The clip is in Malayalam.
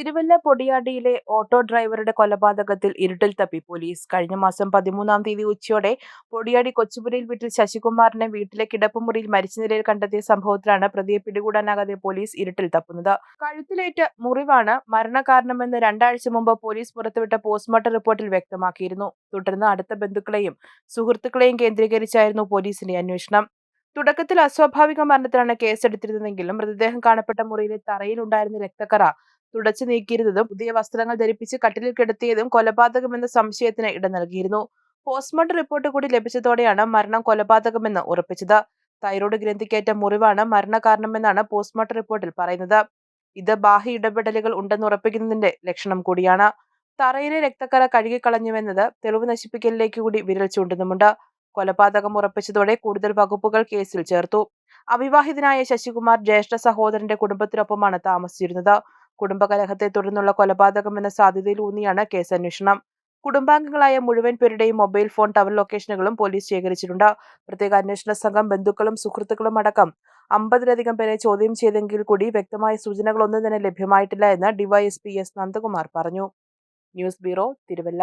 തിരുവല്ല പൊടിയാടിയിലെ ഓട്ടോ ഡ്രൈവറുടെ കൊലപാതകത്തിൽ ഇരുട്ടിൽ തപ്പി പോലീസ്. കഴിഞ്ഞ മാസം പതിമൂന്നാം തീയതി ഉച്ചയോടെ പൊടിയാടി കൊച്ചുപുരയിൽ വീട്ടിൽ ശശികുമാറിനെ വീട്ടിലെ കിടപ്പുമുറിയിൽ മരിച്ച നിലയിൽ കണ്ടെത്തിയ സംഭവത്തിലാണ് പ്രതിയെ പിടികൂടാനാകാതെ പോലീസ് ഇരുട്ടിൽ തപ്പുന്നത്. കഴുത്തിലേറ്റ മുറിവാണ് മരണകാരണമെന്ന് രണ്ടാഴ്ച മുമ്പ് പോലീസ് പുറത്തുവിട്ട പോസ്റ്റ്മോർട്ടം റിപ്പോർട്ടിൽ വ്യക്തമാക്കിയിരുന്നു. തുടർന്ന് അടുത്ത ബന്ധുക്കളെയും സുഹൃത്തുക്കളെയും കേന്ദ്രീകരിച്ചായിരുന്നു പോലീസിന്റെ അന്വേഷണം. തുടക്കത്തിൽ അസ്വാഭാവിക മരണത്തിലാണ് കേസെടുത്തിരുന്നതെങ്കിലും മൃതദേഹം കാണപ്പെട്ട മുറിയിലെ തറയിൽ ഉണ്ടായിരുന്ന രക്തക്കറ തുടച്ചു നീക്കിയിരുന്നതും പുതിയ വസ്ത്രങ്ങൾ ധരിപ്പിച്ച് കട്ടിലിൽ കിടത്തിയതും കൊലപാതകമെന്ന സംശയത്തിന് ഇട നൽകിയിരുന്നു. പോസ്റ്റ്മോർട്ടം റിപ്പോർട്ട് കൂടി ലഭിച്ചതോടെയാണ് മരണം കൊലപാതകമെന്ന് ഉറപ്പിച്ചത്. തൈറോയ്ഡ് ഗ്രന്ഥിക്കേറ്റ മുറിവാണ് മരണകാരണമെന്നാണ് പോസ്റ്റ്മോർട്ടം റിപ്പോർട്ടിൽ പറയുന്നത്. ഇത് ബാഹ്യ ഇടപെടലുകൾ ഉണ്ടെന്ന് ഉറപ്പിക്കുന്നതിന്റെ ലക്ഷണം കൂടിയാണ്. തറയിലെ രക്തക്കറ കഴുകിക്കളഞ്ഞുവെന്നത് തെളിവ് നശിപ്പിക്കലിലേക്ക് കൂടി വിരൽ ചൂണ്ടുന്നുമുണ്ട്. കൊലപാതകം ഉറപ്പിച്ചതോടെ കൂടുതൽ വകുപ്പുകൾ കേസിൽ ചേർത്തു. അവിവാഹിതനായ ശശികുമാർ ജ്യേഷ്ഠ സഹോദരന്റെ കുടുംബത്തിനൊപ്പമാണ് താമസിച്ചിരുന്നത്. കുടുംബകലഹത്തെ തുടർന്നുള്ള കൊലപാതകം എന്ന സാധ്യതയിലൂന്നിയാണ് കേസ് അന്വേഷണം കുടുംബാംഗങ്ങളായ മുഴുവൻ പേരുടെയും മൊബൈൽ ഫോൺ ടവർ ലൊക്കേഷനുകളും പോലീസ് ശേഖരിച്ചിട്ടുണ്ട്. പ്രത്യേക അന്വേഷണ സംഘം ബന്ധുക്കളും സുഹൃത്തുക്കളും അടക്കം അമ്പതിലധികം പേരെ ചോദ്യം ചെയ്തെങ്കിൽ കൂടി വ്യക്തമായ സൂചനകളൊന്നും തന്നെ ലഭ്യമായിട്ടില്ല എന്ന് ഡിവൈഎസ്പി എസ് നന്ദകുമാർ പറഞ്ഞു. News bureau Thiruvalla.